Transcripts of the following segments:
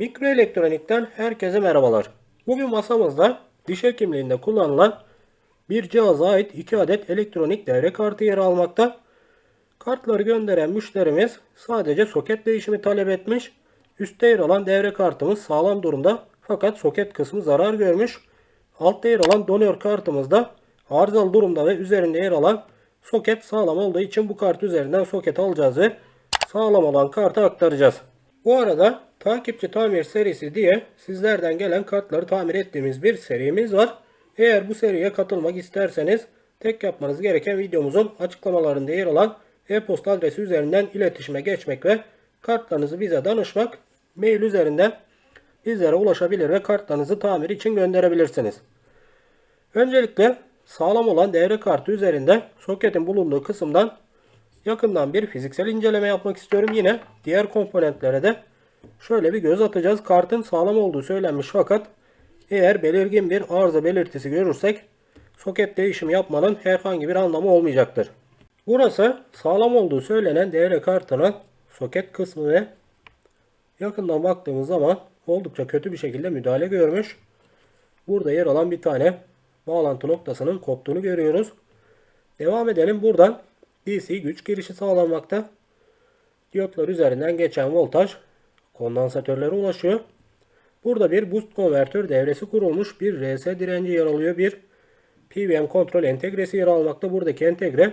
Mikroelektronikten herkese merhabalar. Bugün masamızda diş hekimliğinde kullanılan bir cihaza ait 2 adet elektronik devre kartı yer almakta. Kartları gönderen müşterimiz sadece soket değişimi talep etmiş. Üstte yer alan devre kartımız sağlam durumda fakat soket kısmı zarar görmüş. Altta yer alan donör kartımız da arızalı durumda ve üzerinde yer alan soket sağlam olduğu için bu kart üzerinden soket alacağız ve sağlam olan kartı aktaracağız. Bu arada takipçi tamir serisi diye sizlerden gelen kartları tamir ettiğimiz bir serimiz var. Eğer bu seriye katılmak isterseniz tek yapmanız gereken videomuzun açıklamalarında yer alan e-posta adresi üzerinden iletişime geçmek ve kartlarınızı bize danışmak, mail üzerinden bizlere ulaşabilir ve kartlarınızı tamir için gönderebilirsiniz. Öncelikle sağlam olan devre kartı üzerinde soketin bulunduğu kısımdan yakından bir fiziksel inceleme yapmak istiyorum. Yine diğer komponentlere de şöyle bir göz atacağız. Kartın sağlam olduğu söylenmiş fakat eğer belirgin bir arıza belirtisi görürsek soket değişimi yapmanın herhangi bir anlamı olmayacaktır. Burası sağlam olduğu söylenen devre kartının soket kısmı ve yakından baktığımız zaman oldukça kötü bir şekilde müdahale görmüş. Burada yer alan bir tane bağlantı noktasının koptuğunu görüyoruz. Devam edelim. Buradan DC güç girişi sağlanmakta. Diyotlar üzerinden geçen voltaj kondansatörlere ulaşıyor. Burada bir boost konvertör devresi kurulmuş. Bir RS direnci yer alıyor. Bir PWM kontrol entegresi yer almakta. Buradaki entegre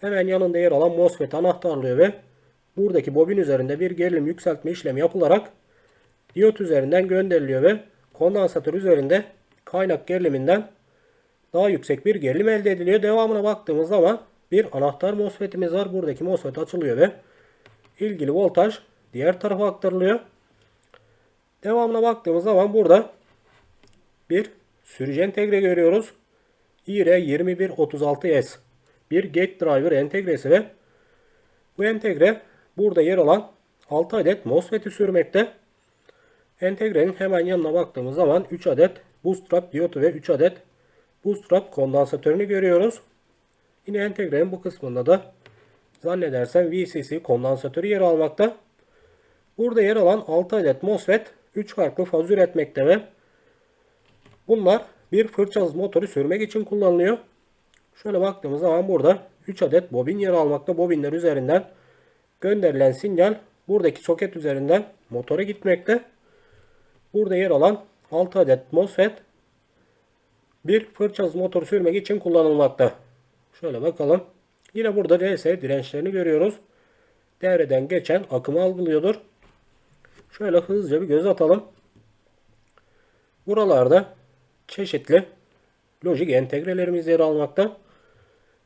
hemen yanında yer alan MOSFET anahtarlıyor ve buradaki bobin üzerinde bir gerilim yükseltme işlemi yapılarak diyot üzerinden gönderiliyor ve kondansatör üzerinde kaynak geriliminden daha yüksek bir gerilim elde ediliyor. Devamına baktığımız zaman bir anahtar MOSFET'imiz var. Buradaki MOSFET açılıyor ve ilgili voltaj diğer tarafa aktarılıyor. Devamına baktığımız zaman burada bir sürücü entegre görüyoruz. IR2136S bir gate driver entegresi ve bu entegre burada yer alan 6 adet MOSFET'i sürmekte. Entegrenin hemen yanına baktığımız zaman 3 adet bootstrap diyotu ve 3 adet bootstrap kondansatörünü görüyoruz. Yine entegrenin bu kısmında da zannedersem VCC kondansatörü yer almakta. Burada yer alan 6 adet MOSFET 3 farklı faz üretmekte ve bunlar bir fırça hız motoru sürmek için kullanılıyor. Şöyle baktığımız zaman burada 3 adet bobin yer almakta. Bobinler üzerinden gönderilen sinyal buradaki soket üzerinden motora gitmekte. Burada yer alan 6 adet MOSFET bir fırça hız motoru sürmek için kullanılmakta. Şöyle bakalım. Yine burada RS dirençlerini görüyoruz. Devreden geçen akımı algılıyordur. Şöyle hızlıca bir göz atalım. Buralarda çeşitli lojik entegrelerimiz yer almakta.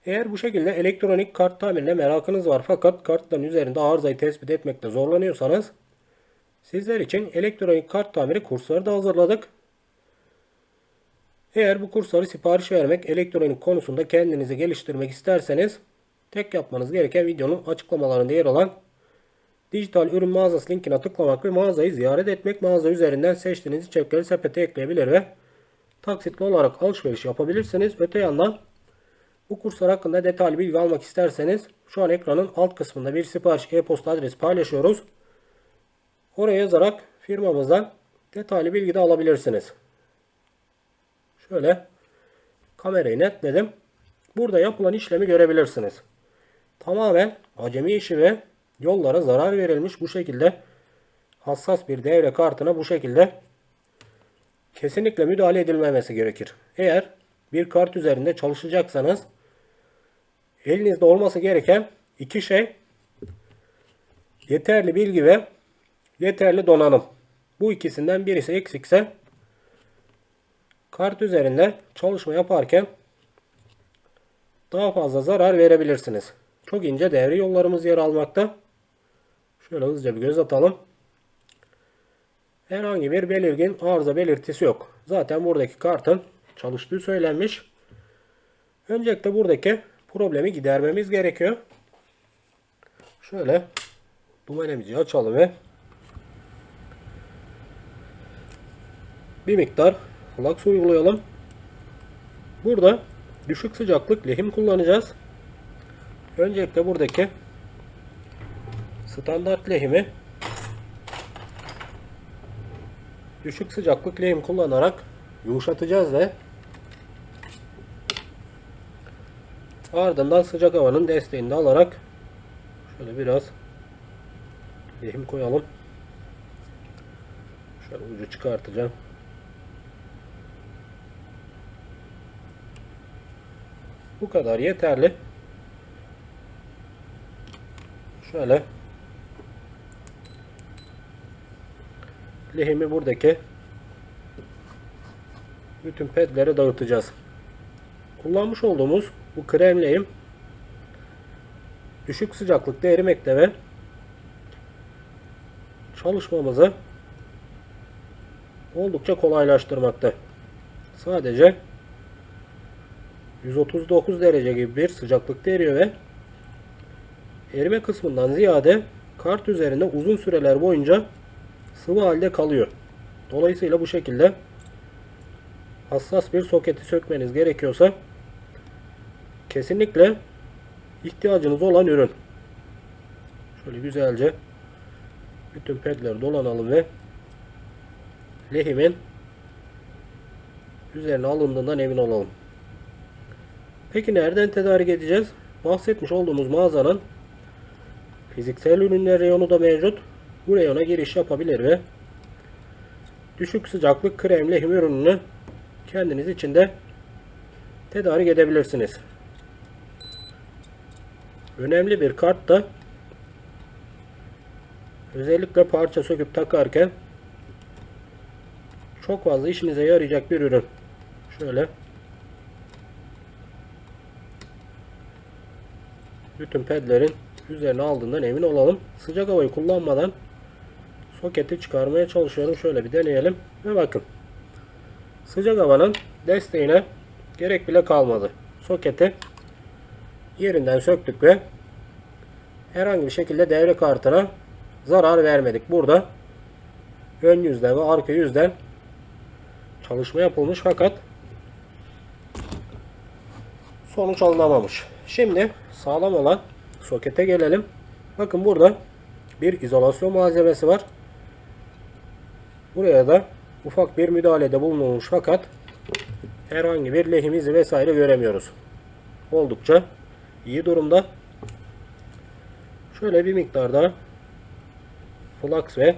Eğer bu şekilde elektronik kart tamirine merakınız var fakat kartların üzerinde arızayı tespit etmekte zorlanıyorsanız sizler için elektronik kart tamiri kursları da hazırladık. Eğer bu kursları sipariş vermek, elektronik konusunda kendinizi geliştirmek isterseniz tek yapmanız gereken videonun açıklamalarında yer alan dijital ürün mağazası linkine tıklamak ve mağazayı ziyaret etmek. Mağaza üzerinden seçtiğiniz içerikleri sepete ekleyebilir ve taksitli olarak alışveriş yapabilirsiniz. Öte yandan bu kurslar hakkında detaylı bilgi almak isterseniz şu an ekranın alt kısmında bir sipariş e-posta adresi paylaşıyoruz. Oraya yazarak firmamızdan detaylı bilgi de alabilirsiniz. Şöyle kamerayı netledim. Burada yapılan işlemi görebilirsiniz. Tamamen acemi işi ve yollara zarar verilmiş bu şekilde hassas bir devre kartına bu şekilde kesinlikle müdahale edilmemesi gerekir. Eğer bir kart üzerinde çalışacaksanız elinizde olması gereken iki şey yeterli bilgi ve yeterli donanım. Bu ikisinden birisi eksikse kart üzerinde çalışma yaparken daha fazla zarar verebilirsiniz. Çok ince devre yollarımız yer almakta. Şöyle hızlıca bir göz atalım. Herhangi bir belirgin arıza belirtisi yok. Zaten buradaki kartın çalıştığı söylenmiş. Öncelikle buradaki problemi gidermemiz gerekiyor. Şöyle dumanemizi açalım ve bir miktar flux uygulayalım. Burada düşük sıcaklık lehim kullanacağız. Öncelikle buradaki standart lehimi düşük sıcaklık lehim kullanarak yumuşatacağız ve ardından sıcak havanın desteğini de alarak şöyle biraz lehim koyalım. Şöyle ucu çıkartacağım. Bu kadar yeterli. Şöyle lehimi buradaki bütün pedlere dağıtacağız. Kullanmış olduğumuz bu krem lehim düşük sıcaklıkta erimekte ve çalışmamızı oldukça kolaylaştırmakta. Sadece 139 derece gibi bir sıcaklıkta eriyor ve erime kısmından ziyade kart üzerinde uzun süreler boyunca sıvı halde kalıyor. Dolayısıyla bu şekilde hassas bir soketi sökmeniz gerekiyorsa kesinlikle ihtiyacınız olan ürün. Şöyle güzelce bütün pedleri dolanalım ve lehimin üzerine alındığından emin olalım. Peki nereden tedarik edeceğiz? Bahsetmiş olduğumuz mağazanın fiziksel ürünler reyonu da mevcut. Bu reyona giriş yapabilir ve düşük sıcaklık krem lehim ürününü kendiniz için de tedarik edebilirsiniz. Önemli bir kart da özellikle parça söküp takarken çok fazla işinize yarayacak bir ürün. Şöyle bütün pedlerin üzerine aldığından emin olalım. Sıcak havayı kullanmadan soketi çıkarmaya çalışıyorum. Şöyle bir deneyelim ve bakın. Sıcak havanın desteğine gerek bile kalmadı. Soketi yerinden söktük ve herhangi bir şekilde devre kartına zarar vermedik. Burada ön yüzden ve arka yüzden çalışma yapılmış fakat sonuç alınamamış. Şimdi sağlam olan sokete gelelim. Bakın burada bir izolasyon malzemesi var. Buraya da ufak bir müdahalede bulunulmuş fakat herhangi bir lehim izi vesaire göremiyoruz. Oldukça iyi durumda. Şöyle bir miktarda flux ve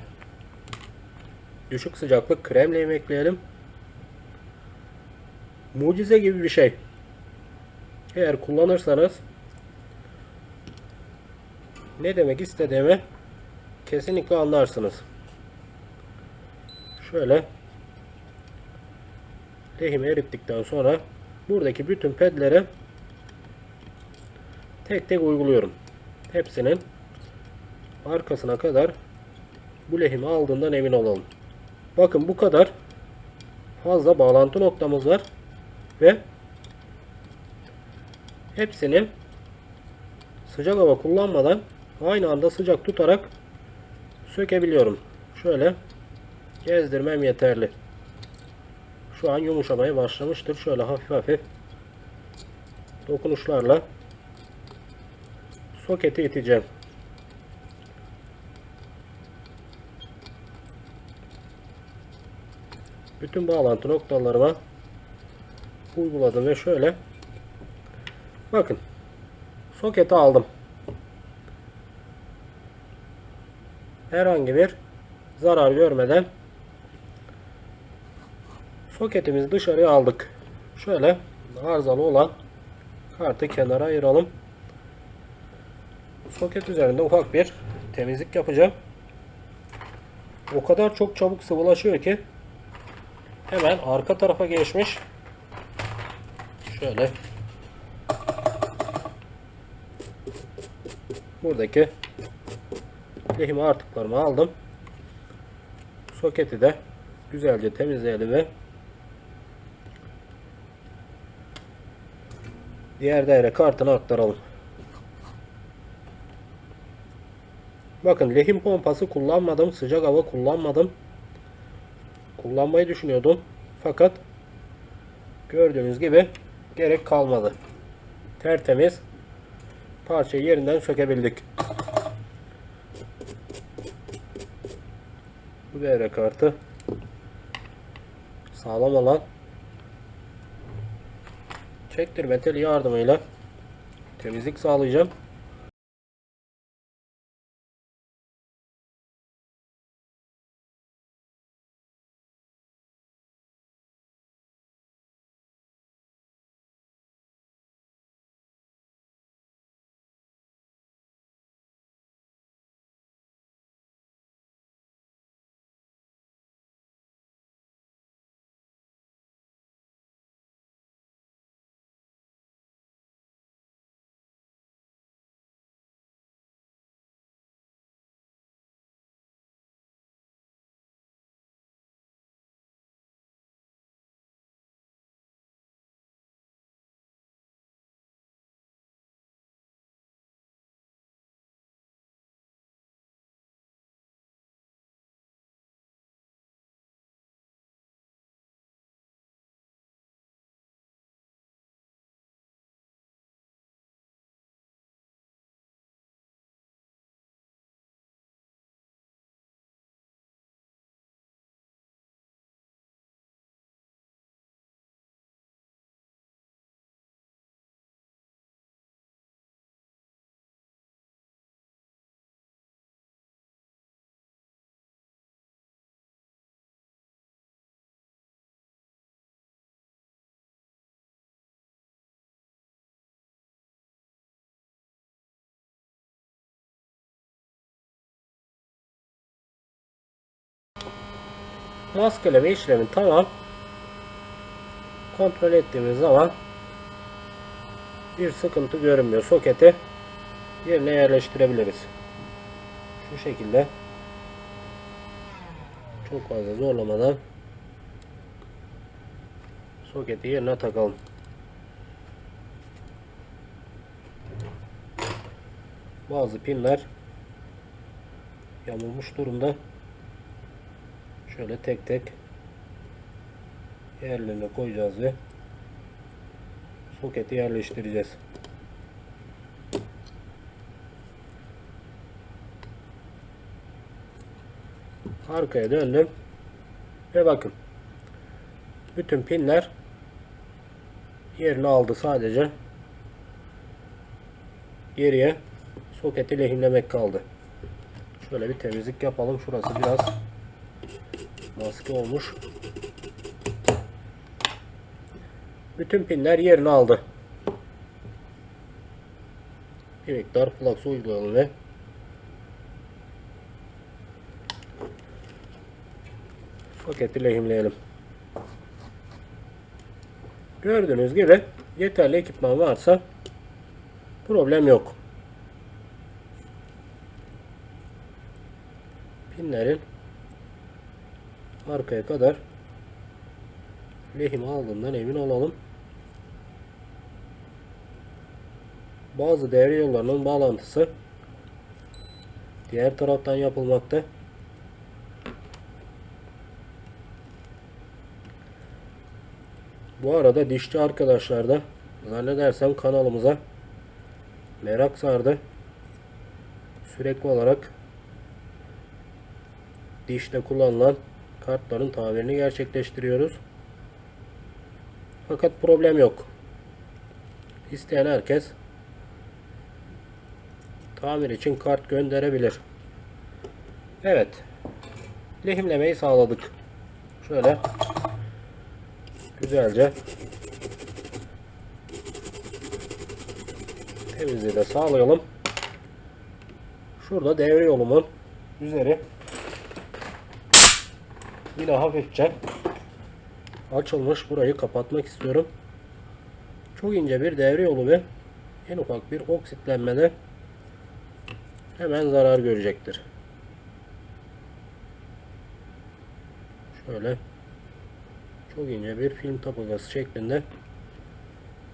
düşük sıcaklık krem lehim ekleyelim. Mucize gibi bir şey. Eğer kullanırsanız ne demek istediğimi kesinlikle anlarsınız. Şöyle lehimi erittikten sonra buradaki bütün pedlere tek tek uyguluyorum. Hepsinin arkasına kadar bu lehimi aldığından emin olalım. Bakın bu kadar fazla bağlantı noktamız var ve hepsini sıcak hava kullanmadan aynı anda sıcak tutarak sökebiliyorum. Şöyle gezdirmem yeterli. Şu an yumuşamaya başlamıştır. Şöyle hafif hafif dokunuşlarla soketi iteceğim. Bütün bağlantı noktalarıma uyguladım ve şöyle bakın soketi aldım. Herhangi bir zarar görmeden soketimizi dışarıya aldık. Şöyle arızalı olan kartı kenara ayıralım. Soket üzerinde ufak bir temizlik yapacağım. O kadar çok çabuk sıvılaşıyor ki hemen arka tarafa geçmiş. Şöyle buradaki lehim artıklarımı aldım. Soketi de güzelce temizleyelim ve diğer daire kartına aktaralım. Bakın lehim pompası kullanmadım. Sıcak hava kullanmadım. Kullanmayı düşünüyordum. Fakat gördüğünüz gibi gerek kalmadı. Tertemiz parçayı yerinden sökebildik. Bu devre kartı sağlam olan çektirme teli yardımıyla temizlik sağlayacağım. Maskeleme işlemi tamam. Kontrol ettiğimiz zaman bir sıkıntı görünmüyor. Soketi yerine yerleştirebiliriz. Şu şekilde çok fazla zorlamadan soketi yerine takalım. Bazı pinler yamulmuş durumda. Şöyle tek tek yerlerine koyacağız ve soketi yerleştireceğiz. Arkaya döndüm ve bakın bütün pinler yerini aldı sadece geriye soketi lehimlemek kaldı. Şöyle bir temizlik yapalım. Şurası biraz maske olmuş. Bütün pinler yerini aldı. Bir miktar flux uygulayalım ve soketi lehimleyelim. Gördüğünüz gibi yeterli ekipman varsa problem yok. Pinlerin arkaya kadar lehim aldığından emin olalım. Bazı devre yollarının bağlantısı diğer taraftan yapılmakta. Bu arada dişçi arkadaşlar da zannedersem kanalımıza merak sardı. Sürekli olarak dişte kullanılan kartların tamirini gerçekleştiriyoruz. Fakat problem yok. İsteyen herkes tamir için kart gönderebilir. Evet. Lehimlemeyi sağladık. Şöyle güzelce temizliği de sağlayalım. Şurada devre yolumun üzeri yine hafifçe açılmış. Burayı kapatmak istiyorum. Çok ince bir devre yolu ve en ufak bir oksitlenmede hemen zarar görecektir. Şöyle çok ince bir film tabakası şeklinde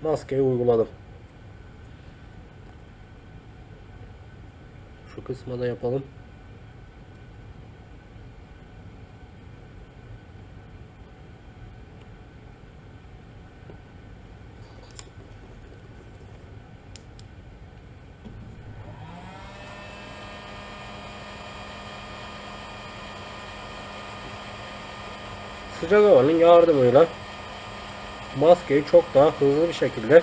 maskeyi uyguladım. Şu kısma da yapalım. Sıcak havanın yardımıyla maskeyi çok daha hızlı bir şekilde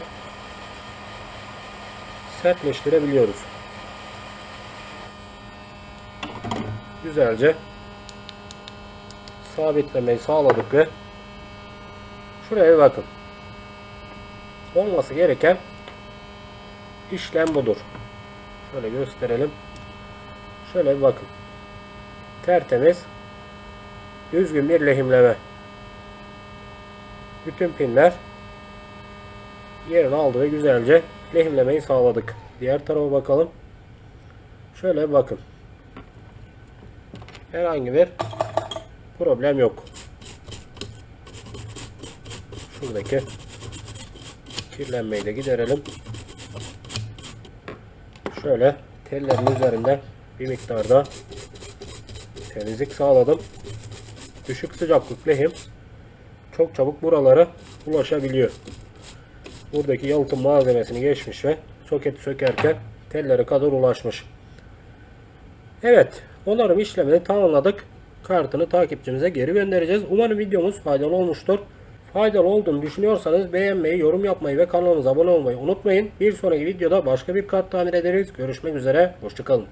sertleştirebiliyoruz. Güzelce sabitlemeyi sağladık ve şuraya bakın. Olması gereken işlem budur. Şöyle gösterelim. Şöyle bakın. Tertemiz düzgün bir lehimleme. Bütün pinler yerini aldı ve güzelce lehimlemeyi sağladık. Diğer tarafa bakalım. Şöyle bakın. Herhangi bir problem yok. Şuradaki kirlenmeyi de giderelim. Şöyle tellerin üzerinde bir miktarda temizlik sağladım. Düşük sıcaklık lehim çok çabuk buralara ulaşabiliyor. Buradaki yalıtım malzemesini geçmiş ve soketi sökerken tellere kadar ulaşmış. Evet, onarım işlemini tamamladık. Kartını takipçimize geri göndereceğiz. Umarım videomuz faydalı olmuştur. Faydalı olduğunu düşünüyorsanız beğenmeyi, yorum yapmayı ve kanalımıza abone olmayı unutmayın. Bir sonraki videoda başka bir kart tamir ederiz. Görüşmek üzere, hoşçakalın.